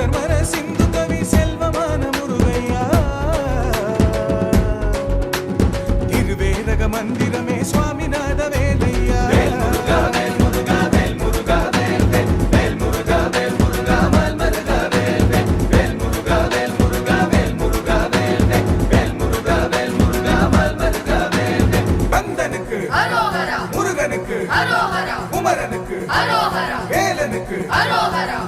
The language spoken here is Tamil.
சுடர்மர சிந்து கவி செல்வமான முருகையா? திருவேதக மந்திரமே சுவாமிநாத வேலையா முருகனுக்கு உமரனுக்கு வேலனுக்கு அரோகரா.